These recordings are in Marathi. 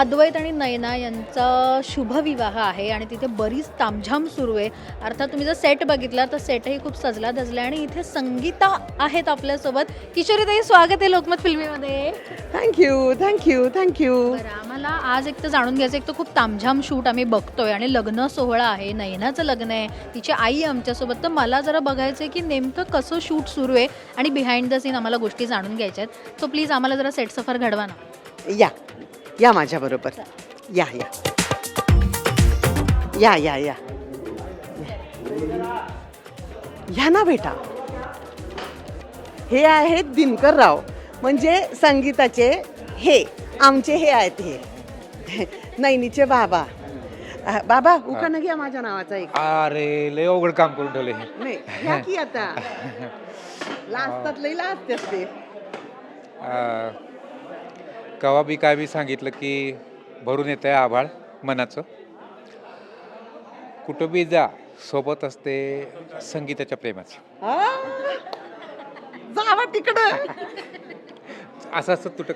अद्वैत आणि नयना यांचा शुभविवाह आहे आणि तिथे बरीच तामझाम सुरू आहे. अर्थात तुम्ही जर सेट बघितला तर सेटही खूप सजला धजला आणि इथे संगीता आहेत आपल्यासोबत. किशोरीताई स्वागत आहे Lokmat फिल्मीमध्ये. Thank you thank you thank you आम्हाला आज एक तर जाणून घ्यायचं एक तर खूप तामझाम शूट आम्ही बघतोय आणि लग्न सोहळा आहे नयनाचं लग्न आहे तिची आई आमच्यासोबत. तर मला जरा बघायचं आहे की नेमकं कसं शूट सुरू आहे आणि बिहाइंड द सीन आम्हाला गोष्टी जाणून घ्यायच्या आहेत. सो प्लीज आम्हाला जरा सेट सफर घडवा ना. या. या माझ्याबरोबर या या. या या या. या ना बेटा. हे आहेत दिनकर राव म्हणजे संगीताचे हे आमचे हे आहेत हे. नैनीचे बाबा. बाबा उखाणं घ्या माझ्या नावाचा एक. अरे लय अवघड काम करून ठेवले नाही घ्या की आता. लाजतात लई लाजते ते अं, कवा बी काय बी सांगितलं की भरून येत आहे आभाळ मनाचं. कुठं बी जा सोबत असते संगीताच्या प्रेमाचं? जावा तिकडं. असं असं तुटक.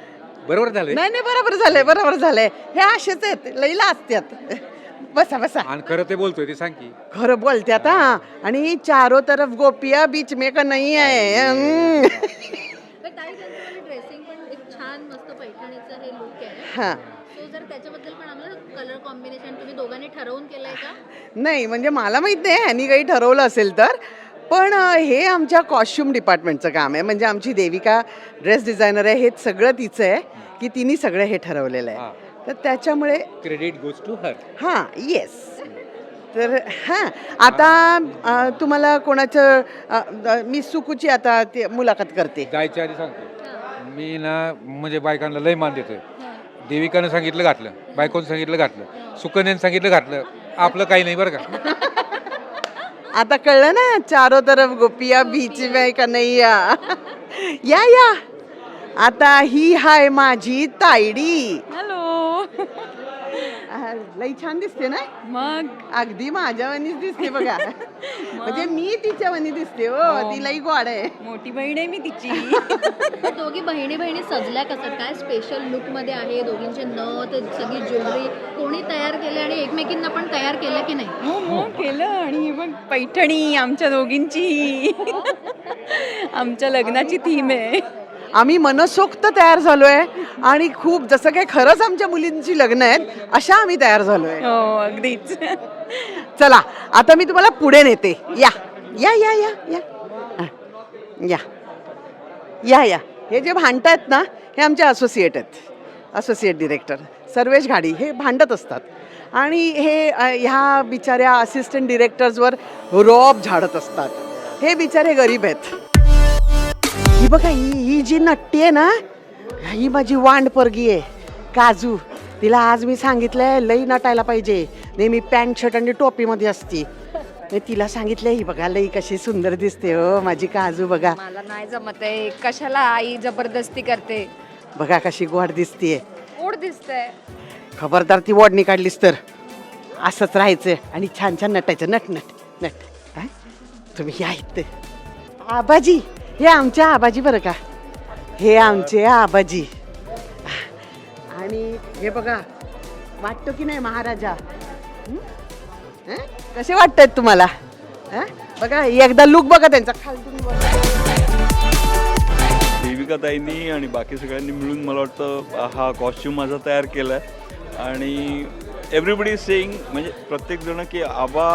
बरोबर झालंय? नाही नाही बरोबर झालंय बरोबर झालंय. हे असेच आहेत लई लाजत्यात. बसा बसा. आणि खरं ते बोलतोय ते सांग की. खरं बोलत्यात हा. आणि चारो तरफ गोपिया बीच में का नाही. आहे हम्म. ड्रेसिंग पण एक छान मस्त पैठणीचं हे लुक आहे हा. सो जर त्याच्याबद्दल पण आम्हाला कलर कॉम्बिनेशन तुम्ही दोघांनी ठरवून केलंय का? नाही म्हणजे मला माहीत नाही ह्यांनी काही ठरवलं असेल तर. पण अं, हे आमच्या कॉस्ट्युम डिपार्टमेंटचं काम आहे. म्हणजे आमची देविका ड्रेस डिझायनर आहे हे सगळं तिचं आहे की तिने सगळं हे ठरवलेलं. आहे. तर त्याच्यामुळे क्रेडिट गोज टू हर हां येस तर हां. आता अं, तुम्हाला कोणाचं अं, अं, मी सुकूची आता ते मुलाखत करते. जायच्या आधी सांगतो. मी ना म्हणजे बायकांना लय मान देतोय. देविकानं सांगितलं घातलं बायकोनं सांगितलं घातलं सुकन्यानं सांगितलं घातलं आपलं काही नाही बरं का. आता कळलं ना चारो तरफ गोपिया बीच में कन्हैया. या या. आता ही हाय माझी तायडी. हॅलो लई छान दिसते ना? मग? अगदी माझ्यावानीच दिसते बघा. म्हणजे मी तिच्यावानी दिसते हो. ती लई गोड आहे. मोठी बहीण आहे मी तिची. तर दोघी बहिणी बहिणी सजल्या कसं? काय स्पेशल लुकमध्ये आहे? दोघींचे नथ सगळी ज्वेलरी कोणी तयार केले आणि एकमेकींना पण तयार केलं की नाही? हो हो केलं. आणि हे बघ पैठणी आमच्या दोघींची आमच्या लग्नाची थीम आहे. आम्ही मनसोक्त तयार झालोय आणि खूप जसं काही खरंच आमच्या मुलींची लग्न आहेत अशा आम्ही तयार झालोय. हो अगदीच. चला आता मी तुम्हाला पुढे नेते. या. या या या या. हा. या. या या. हे जे भांडतायत ना हे आमचे असोसिएट आहेत. Associate director Sarvesh Ghadi. हे भांडत असतात. आणि हे अ, ह्या बिचाऱ्या असिस्टंट डिरेक्टर्सवर रॉब झाडत असतात. हे बिचारे गरीब आहेत. ही बघा ही ही जी नट्टी आहे ना ही माझी वांड परगी आहे काजू. तिला आज मी सांगितलंय लई नटायला पाहिजे. नेहमी पॅन्ट शर्ट आणि टोपीमध्ये असती. मी तिला सांगितलंय ही बघा लई कशी सुंदर दिसते हो माझी काजू बघा. मला नाही जमत आहे. कशाला आई जबरदस्ती करते? बघा कशी गोड दिसतीये. ओढ दिसतंय. खबरदार ती ओढणी काढलीस तर. असंच राहायचं आणि छान छान नटायचं. Nut nut nut. हा? तुम्ही या इथं. आबाजी! हे आमच्या आबाजी बरं का? हे आमचे आबाजी. आणि हे बघा वाटतो की नाही महाराजा? कसे वाटत आहेत तुम्हाला बघा एकदा लुक बघा त्यांचा खालतून वर. देविकाताईंनी आणि बाकी सगळ्यांनी मिळून मला वाटतं हा कॉस्ट्यूम माझा तयार केला आहे आणि एव्हरीबडी सेईंग म्हणजे प्रत्येकजण की आबा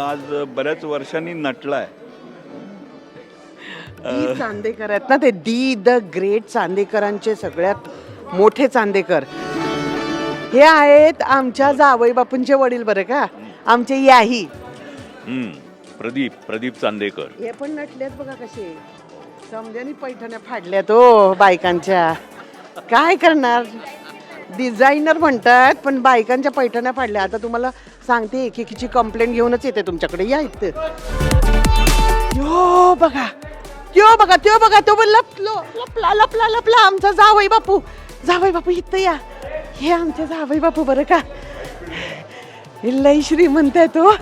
आज बऱ्याच वर्षांनी नटला आहे दी चांदेकर आहेत ना ते दी द ग्रेट चांदेकरांचे सगळ्यात मोठे चांदेकर. हे आहेत आमच्या जावई बापूंचे वडील बरं का? आमचे याही. प्रदीप प्रदीप चांदेकर. हे पण नटलेत बघा कसे. समजानी पैठण्या फाडल्यात हो बायकांच्या. काय करणार? डिझायनर म्हणतात पण बायकांच्या पैठण्या फाडल्या. आता तुम्हाला सांगते एक एकीची कंप्लेंट घेऊनच येते तुमच्याकडे. या इथं. यो बघा. त्यो बघा त्यो बघा तो पण लपलो लपला लपला लपला. आमचा जावई बापू. जावई बापू इथं या. हे आमचे जावई बापू बरं का. हे लई श्रीमंत आहे तो हो.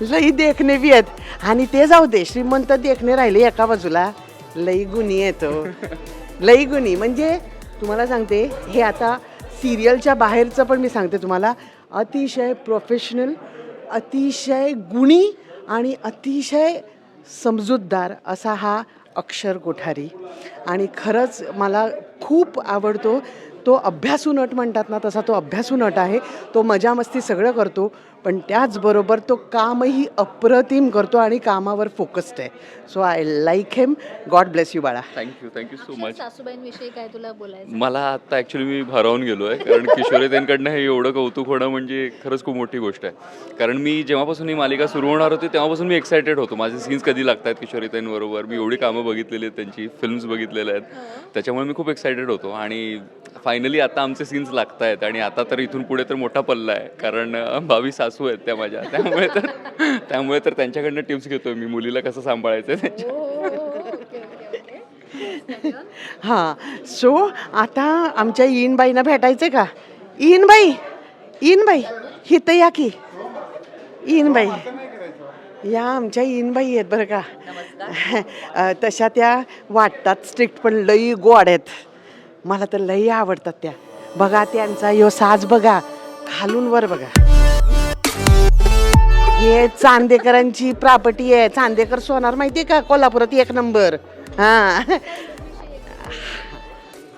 लई देखणे बी आहेत. आणि ते जाऊ दे श्रीमंत देखणे राहिले एका बाजूला. लई गुणी येतो हो. लई गुणी. म्हणजे तुम्हाला सांगते हे आता सिरियलच्या बाहेरचं पण मी सांगते तुम्हाला. अतिशय प्रोफेशनल अतिशय गुणी आणि अतिशय समजूतदार असा हा अक्षर कोठारी. आणि खरंच मला खूप आवडतो तो अभ्यासू नट म्हणतात ना तसा तो अभ्यासू नट आहे. तो मजा मस्ती सगळं करतो पण त्याचबरोबर तो कामही अप्रतिम करतो आणि कामावर फोकस्ड आहे. So I like him God bless you बाळा. Thank you thank you so much सासूबाईंविषयी काय तुला बोलायचं मला आता ॲक्च्युली मी भारावून गेलो आहे कारण किशोरीताईंकडनं हे एवढं कौतुक होणं म्हणजे खरंच खूप मोठी गोष्ट आहे. कारण मी जेव्हापासून ही मालिका सुरू होणार होती तेव्हापासून मी एक्सायटेड होतो. माझे सीन्स कधी लागत आहेत किशोरीताईंबरोबर मी एवढी कामं बघितलेली आहेत त्यांची फिल्म्स बघितलेल्या आहेत. त्याच्यामुळे मी खूप एक्सायटेड होतो. आणि फायनली आता आमचे सीन्स लागत आहेत आणि आता तर इथून पुढे तर मोठा पल्ला आहे. कारण भावी सासू आहेत त्या माझ्या. त्यामुळे तर त्यामुळे तर त्यांच्याकडनं टिप्स घेतो मी. मुलीला कसं सांभाळायचं त्यांच्या हां सो आता आमच्या इनबाईंना भेटायचं का? इनबाई इनबाई हिथं या की. इनबाई. या आमच्या इनबाई आहेत बरं का. तशा त्या वाटतात स्ट्रिक्ट पण लई गोड आहेत. मला तर लई आवडतात त्या. बघा त्यांचा यो साज बघा. खालून वर बघा. हे चांदेकरांची प्रॉपर्टी आहे. चांदेकर सोनार माहितीये का? कोल्हापुरात एक नंबर हा.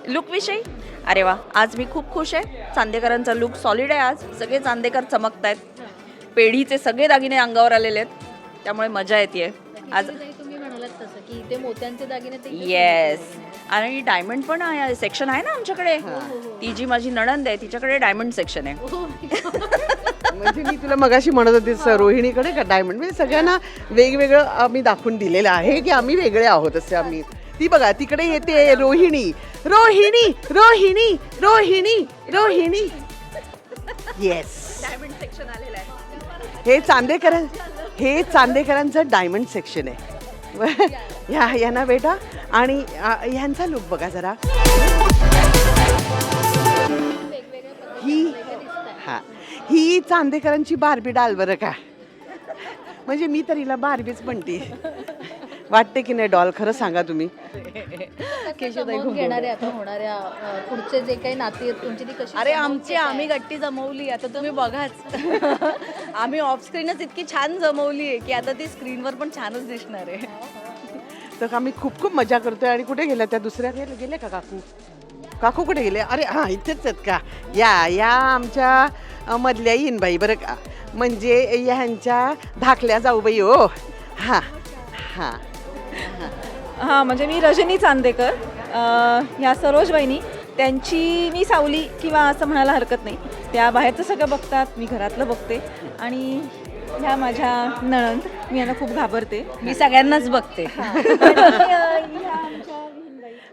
लुकविषयी अरे वा आज मी खूप खुश आहे. चांदेकरांचा लुक सॉलिड आहे आज. सगळे चांदेकर चमकत आहेत पेढीचे सगळे दागिने अंगावर आलेले आहेत. त्यामुळे मजा येते आज ताई, तुम्ही म्हणालात तसं की इथे मोत्यांचे दागिने ते येस आणि डायमंड पण सेक्शन आहे ना आमच्याकडे? ती जी माझी नणंद आहे तिच्याकडे डायमंड सेक्शन आहे. हो, म्हणजे मी तुला मगाशी म्हणत होते स- रोहिणीकडे का डायमंड म्हणजे सगळ्यांना वेगवेगळं आम्ही दाखवून दिलेलं आहे की आम्ही वेगळे आहोत असे आम्ही. ती बघा तिकडे येते Rohini. Rohini Rohini Rohini Rohini. Yes diamond section आलेलं आहे. हे चांदेकर हे चांदेकरांचं डायमंड सेक्शन आहे. या यांना बेटा आणि आ, ह्यांचा लुक बघा जरा. ही हा. ही चांदेकरांची बारबी डाल बरं का? म्हणजे मी तर हिला बारबीच म्हणते. वाटते की नाही डॉल खरं सांगा तुम्ही. जमवून घेणारे आता होणाऱ्या अ, पुढचे जे काही नाती आहेत तुमची ती कशी अरे जमवून आमची घेताय? आम्ही गट्टी जमवली आता तुम्ही बघाच. आम्ही ऑफ स्क्रीनच इतकी छान जमवली आहे की आता ती स्क्रीनवर पण छानच दिसणार आहे. तर आम्ही खूप खूप मजा करतोय. आणि कुठे गेल्या त्या? दुसऱ्या? गेले गेले का काकू? काकू कुठे गेले? अरे हां इथेच आहेत का? या या आमच्या मधल्या बाई बरं का? म्हणजे ह्यांच्या धाकल्या जाऊबाई हो. हां हां हां. म्हणजे मी रजनी चांदेकर ह्या सरोज वहिनी त्यांची मी सावली किंवा असं म्हणायला हरकत नाही. त्या बाहेरचं सगळं बघतात मी घरातलं बघते. आणि ह्या माझ्या नणंद मी यांना खूप घाबरते. मी सगळ्यांनाच बघते.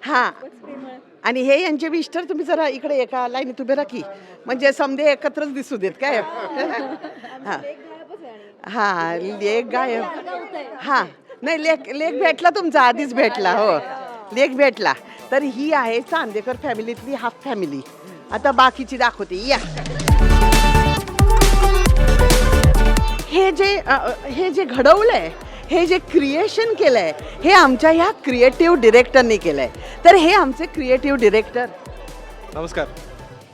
हां. आणि हे यांचे मिस्टर तुम्ही जरा इकडे एका लाईनीत उभे राखी म्हणजे समजे एकत्रच दिसू देत काय? हां. हां लेख गायब. हां. नाही लेख लेख भेटला तुमचा आधीच भेटला हो. लेख भेटला. तर ही आहे चांदेकर फॅमिलीतली हाफ फॅमिली आता बाकीची दाखवते. या. हे जे हे जे घडवलंय हे जे क्रिएशन केलंय हे आमच्या ह्या क्रिएटिव्ह डिरेक्टरने केलंय. तर हे आमचे क्रिएटिव्ह डिरेक्टर नमस्कार.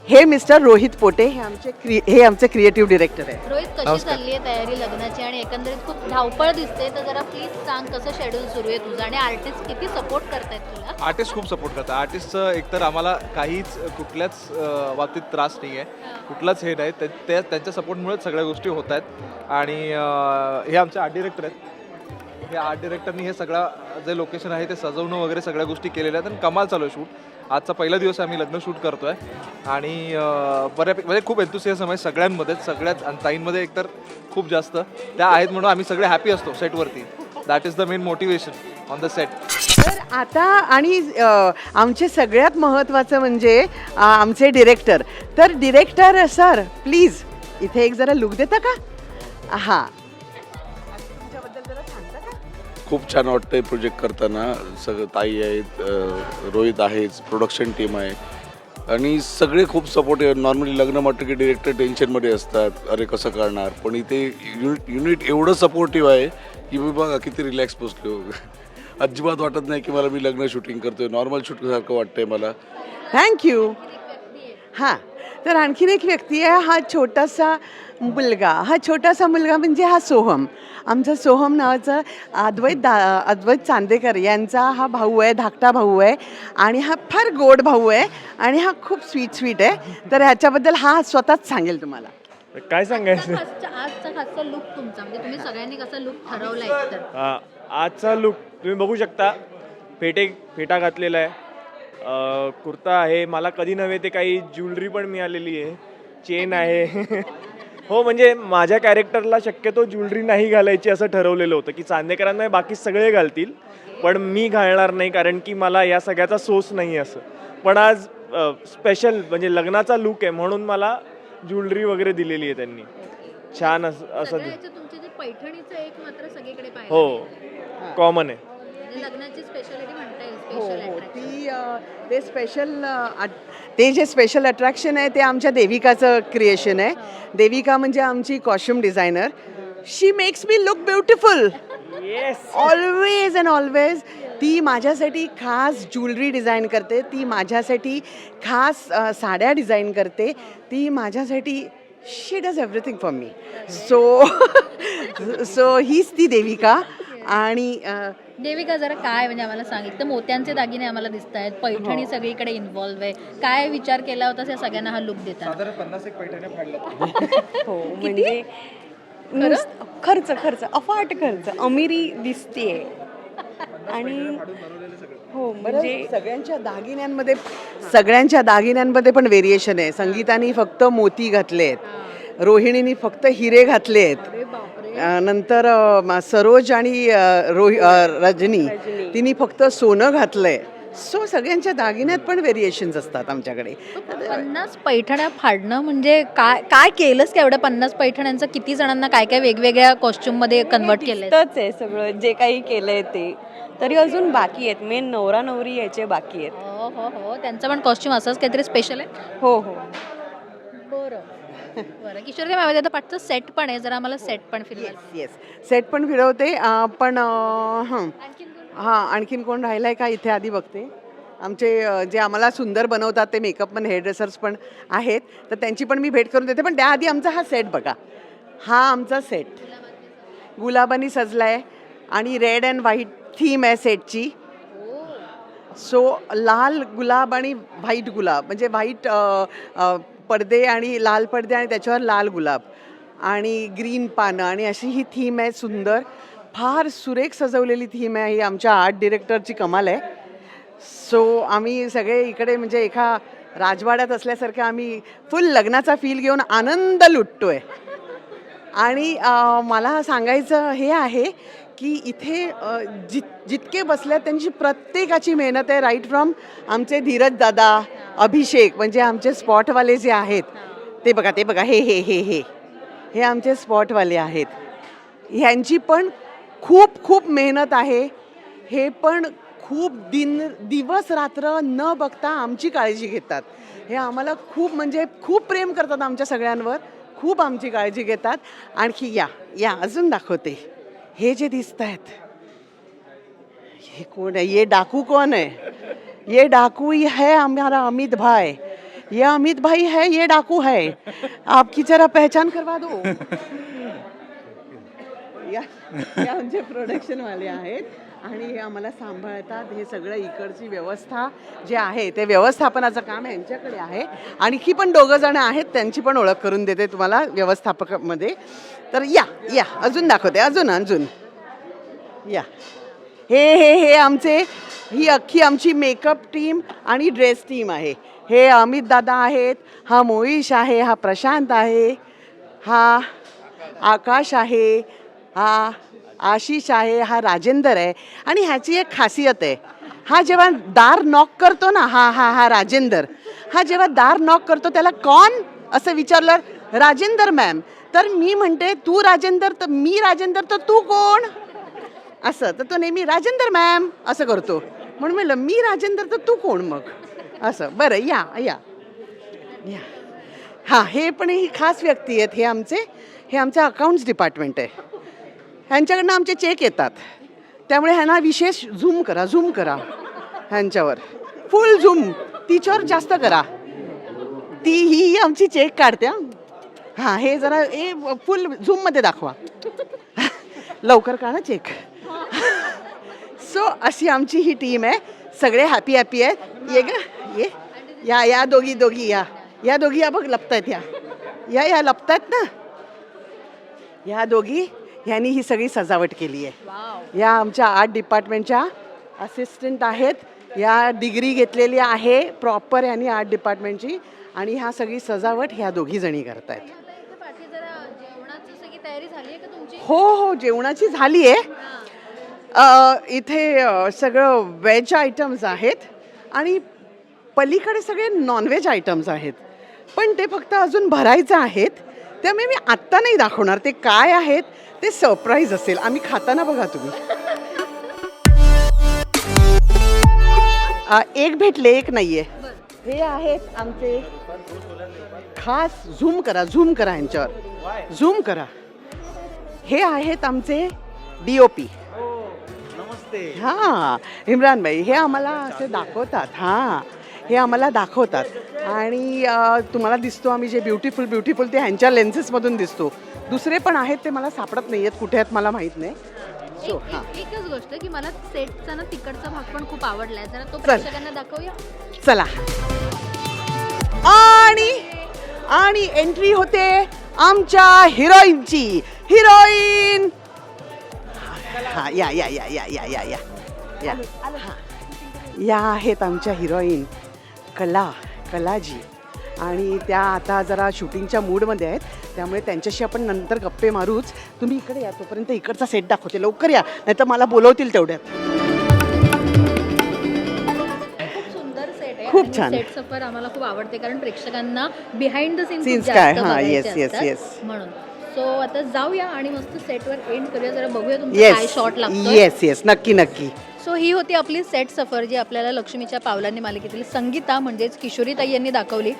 हे मिस्टर रोहित पोटे हे आमचे क्रि हे आमचे क्रिएटिव्ह डिरेक्टर आहे. रोहित कशी चालली आहे तयारी लग्नाची? आणि एकंदरीत खूप धावपळ दिसते तर जरा प्लीज सांग कसं शेड्यूल सुरू आहे तुझं? आणि आर्टिस्ट किती सपोर्ट करतायत तुला? आर्टिस्ट खूप सपोर्ट करतात. आर्टिस्टचं एकतर आम्हाला काहीच कुठल्याच अं, बाबतीत त्रास नाही आहे. कुठलाच हे नाही. त्यांच्या सपोर्टमुळेच सगळ्या गोष्टी होत आहेत. आणि अं, हे आमचे आर्ट डिरेक्टर आहेत. हे आर्ट डिरेक्टरनी हे सगळं जे लोकेशन आहे ते सजवणं वगैरे सगळ्या गोष्टी केलेल्या आहेत आणि कमाल चालू आहे शूट आजचा पहिला दिवस आम्ही लग्न शूट करतोय. आणि बऱ्यापैकी म्हणजे खूप एन्थुसियासम आहे सगळ्यांमध्ये सगळ्यात आणि ताईंमध्ये एकतर खूप जास्त. त्या आहेत म्हणून आम्ही सगळे हॅपी असतो सेटवरती that is the main motivation on the set तर आता आणि आमचे सगळ्यात महत्त्वाचं म्हणजे आमचे डिरेक्टर तर डिरेक्टर सर प्लीज इथे एक जरा लुक देता का? हां. खूप छान वाटतंय प्रोजेक्ट करताना. सगळं ताई आहेत रोहित आहेच प्रोडक्शन टीम आहे. आणि सगळे खूप सपोर्टिव्ह नॉर्मली लग्न म्हटलं की डिरेक्टर टेन्शनमध्ये असतात. अरे कसं करणार? पण इथे युनिट युनिट एवढं सपोर्टिव्ह आहे की मी बघा किती रिलॅक्स बसलो. अजिबात वाटत नाही की मला मी लग्न शूटिंग करतोय. नॉर्मल शूटिंग सारखं वाटतंय मला. थँक्यू हां. तर आणखीन एक व्यक्ती आहे हा छोटासा मुलगा. हा छोटासा मुलगा म्हणजे हा सोहम. आमचा सोहम नावाचा अद्वैत दा अद्वैत चांदेकर यांचा हा भाऊ आहे धाकटा भाऊ आहे आणि हा फार गोड भाऊ आहे आणि हा खूप स्वीट स्वीट आहे. तर ह्याच्याबद्दल हा स्वतःच सांगेल तुम्हाला. काय सांगायचं? आजचा आजचा खासचा लुक तुमचा. म्हणजे तुम्ही सगळ्यांनी कसा लुक ठरवलाय तर आ, आजचा लुक तुम्ही बघू शकता. फेटे फेटा घातलेला आहे. कुर्ता आहे. मला कधी नव्हे ते काही ज्वेलरी पण मिळालेली आहे. चेन आहे. हो म्हणजे माझ्या कॅरेक्टरला शक्यतो ज्वेलरी नाही घालायची असं ठरवलेलं होतं की चांदेकरांना बाकी सगळे घालतील पण मी घालणार नाही कारण की मला या सगळ्याचा सोस नाही असं. पण आज स्पेशल म्हणजे लग्नाचा लुक आहे म्हणून मला ज्वेलरी वगैरे दिलेली आहे त्यांनी. छान असं हो. कॉमन आहे म्हणजे लग्नाची स्पेशालिटी म्हणता येईल हो हो. ती ते स्पेशल ते जे स्पेशल अट्रॅक्शन आहे ते आमच्या देविकाचं क्रिएशन आहे. देविका म्हणजे आमची costume designer she makes me look beautiful always and always ती माझ्यासाठी खास ज्वेलरी डिझाईन करते. ती माझ्यासाठी खास साड्या डिझाईन करते. ती माझ्यासाठी she does everything for me so so हीच ती देविका. आणि देविका जरा काय म्हणजे आम्हाला सांगितलं मोत्यांचे दागिने आम्हाला दिसत आहेत पैठणी सगळीकडे इन्व्हॉल्व्ह आहे. काय विचार केला होता या सगळ्यांना हा लुक देताना? पन्नास एक पैठण्या हो म्हणजे खर्च खर्च अफाट खर्च. अमिरी दिसतीये. आणि हो म्हणजे सगळ्यांच्या दागिन्यांमध्ये सगळ्यांच्या दागिन्यांमध्ये पण व्हेरिएशन आहे. संगीतानी फक्त मोती घातले आहेत रोहिणीनी फक्त हिरे घातले आहेत नंतर सरोज आणि रोहि रजनी तिने फक्त सोनं घातलंय. सो सगळ्यांच्या दागिन्यात पण व्हेरिएशन्स असतात आमच्याकडे. पन्नास पैठण्या फाडणं म्हणजे काय काय केलंस का एवढ्या पन्नास पैठण्यांचं? किती जणांना काय काय वेगवेगळ्या costume मध्ये कन्वर्ट दिसतंच आहे सगळं. जे काही केलंय ते. तरी अजून बाकी आहेत. मेन नवरा नवरी याचे बाकी आहेत. हो हो हो. त्यांचा पण कॉस्ट्युम असंच काहीतरी स्पेशल आहे? हो हो. बरं. बरं किशोर काय माहिती आता पाठचं सेट पण आहे जरा आम्हाला सेट पण फिरवा. येस सेट पण फिरवते अ, पण अ, हं. हां आणखीन कोण राहिलं आहे का? इथे आधी बघते. आमचे अ, जे आम्हाला सुंदर बनवतात ते मेकअप पण हेअरड्रेसर्स पण आहेत. तर त्यांची पण मी भेट करून देते पण त्याआधी आमचा हा सेट बघा. हा आमचा सेट गुलाबानी सजला आहे आणि रेड अँड व्हाईट थीम आहे सेटची सो लाल गुलाब आणि व्हाईट गुलाब म्हणजे व्हाईट पडदे आणि लाल पडदे आणि त्याच्यावर लाल गुलाब आणि ग्रीन पानं आणि अशी ही थीम आहे सुंदर. फार सुरेख सजवलेली थीम आहे ही आमच्या आर्ट डिरेक्टरची कमाल आहे. सो आम्ही सगळे इकडे म्हणजे एका राजवाड्यात असल्यासारखं आम्ही फुल लग्नाचा फील घेऊन आनंद लुटतोय. आणि मला सांगायचं हे आहे की इथे जित जितके बसल्या आहेत त्यांची प्रत्येकाची मेहनत आहे. राईट फ्रॉम आमचे धीरज दादा अभिषेक म्हणजे आमचे स्पॉटवाले जे आहेत ते बघा ते बघा हे हे हे हे. हे आमचे स्पॉटवाले आहेत. ह्यांची पण खूप खूप मेहनत आहे. हे पण खूप दिन दिवस रात्र न बघता आमची काळजी घेतात. हे आम्हाला खूप म्हणजे खूप प्रेम करतात आमच्या सगळ्यांवर. खूप आमची काळजी घेतात. आणखी या या अजून दाखवते. हे जे दिसत आहेत हे कोण आहे? ये डाकू कोण आहे? ये डाकू ही है हमारा अमित भाई। ये अमित भाई है ये डाकू है। आपकी जरा पहचान करवा दो। या या आमचे प्रोडक्शन वाले आहेत आणि हे आम्हाला सांभाळतात. हे सगळं इकडची व्यवस्था जे आहे ते व्यवस्थापनाचं काम यांच्याकडे आहे. आणखी पण दोघं जण आहेत त्यांची पण ओळख करून देते तुम्हाला व्यवस्थापकामध्ये. तर या या अजून दाखवते. अजून अजून. या. हे हे हे आमचे ही अख्खी आमची मेकअप टीम आणि ड्रेस टीम आहे. हे अमित दादा आहेत हा मोईश आहे हा प्रशांत आहे हा आकाश आहे हा आशिष आहे हा राजेंदर आहे. आणि ह्याची एक खासियत आहे हा जेव्हा दार नॉक करतो ना हा हा हा राजेंदर हा जेव्हा दार नॉक करतो त्याला कॉन असं विचारलं? राजेंदर मॅम तर मी म्हणते तू राजेंदर तर मी राजेंदर तर तू कोण? असं. तर तो नेहमी राजेंदर मॅम असं करतो. म्हणून म्हणलं मी राजेंदर तर तू कोण मग? असं. बरं या या. या. हां हे पण ही खास व्यक्ती आहेत हे आमचे. हे आमचं अकाउंट्स डिपार्टमेंट आहे. ह्यांच्याकडनं आमचे चेक येतात. त्यामुळे ह्यांना विशेष झूम करा झूम करा ह्यांच्यावर. फुल झूम तिच्यावर जास्त करा. ती ही आमची चेक काढते हां. हे जरा ए फुल झूममध्ये दाखवा. लवकर काढा चेक सो अशी आमची ही टीम आहे. सगळे हॅपी हॅपी आहेत. ये ग ये. या या दोघी दोघी या. या दोघी या बघ लपतायत या. या या लपतायत ना. या दोघी ह्यांनी ही सगळी सजावट केली आहे. या आमच्या आर्ट डिपार्टमेंटच्या असिस्टंट आहेत. या डिग्री घेतलेली आहे. प्रॉपर यांनी आर्ट डिपार्टमेंटची आणि ह्या सगळी सजावट ह्या दोघी जणी करतायत. हो हो जेवणाची झाली आहे. इथे सगळं व्हेज आयटम्स आहेत आणि पलीकडे सगळे नॉनव्हेज आयटम्स आहेत. पण ते फक्त अजून भरायचं आहेत. त्यामुळे मी आत्ता नाही दाखवणार. ते काय आहेत ते सरप्राईज असेल. आम्ही खाताना बघा तुम्ही. एक भेटले एक नाहीये. हे आहेत आमचे खास झूम करा झूम करा यांच्यावर. झूम करा. हे आहेत आमचे डी ओ पी हां इम्रान भाई हे आम्हाला असे दाखवतात हां. हे आम्हाला दाखवतात. आणि अ, तुम्हाला दिसतो आम्ही जे ब्युटिफुल ब्युटिफुल ते ह्यांच्या लेन्सेसमधून दिसतो. दुसरे पण आहेत ते मला सापडत नाही आहेत कुठे आहेत मला माहीत नाही. सो एक- हां. एक- एकच गोष्ट की मला सेटचा ना तिकडचा भाग पण खूप आवडलाय. जरा तो. प्रेक्षकांना दाखवूया. चला. आणि आणि एंट्री होते आमच्या हिरोईनची हिरोईन हा या या या या या या या. या. हा. या आहेत आमच्या हिरोईन कला कलाजी. आणि त्या आता जरा शूटिंगच्या मूडमध्ये आहेत. त्यामुळे त्यांच्याशी आपण नंतर गप्पे मारूच. तुम्ही इकडे या तोपर्यंत इकडचा सेट दाखवते. लवकर या. नाही तर मला बोलवतील तेवढ्यात. खूप सुंदर सेट आहे. खूप छान. सेट सफर आम्हाला खूप आवडते. कारण प्रेक्षकांना बिहाइंड द सीन Scenes काय? हां, yes, yes, yes. म्हणून. सो आता जाऊया आणि मस्त सेटवर एंड करूया. जरा बघूया तुमचा काय येस शॉट लागतो येस येस नक्की नक्की. सो ही होती आपली सेट सफर जी आपल्याला लक्ष्मीच्या पावलांनी मालिकेतील संगीता म्हणजेच किशोरीताई यांनी दाखवली.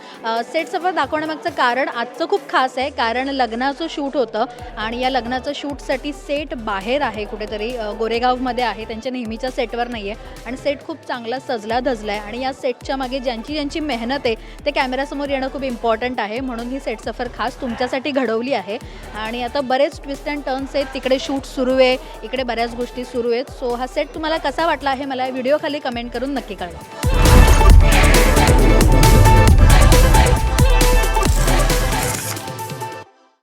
सेट सफर दाखवण्यामागचं कारण आजचं खूप खास आहे. कारण लग्नाचं शूट होतं आणि या लग्नाचं शूटसाठी सेट बाहेर आहे. कुठेतरी गोरेगावमध्ये आहे. त्यांच्या नेहमीच्या सेटवर नाही आहे आणि सेट खूप चांगला सजला धजला आहे आणि या सेटच्या मागे ज्यांची ज्यांची मेहनत आहे ते कॅमेरासमोर येणं खूप इम्पॉर्टंट आहे. म्हणून ही सेट सफर खास तुमच्यासाठी घडवली आहे. आणि आता बरेच ट्विस्ट अँड टर्न्स आहेत. तिकडे शूट सुरू आहे. इकडे बऱ्याच गोष्टी सुरू आहेत. सो हा सेट तुम्हाला कसा वाटला आहे मला व्हिडिओ खाली कमेंट करून नक्की कळवा.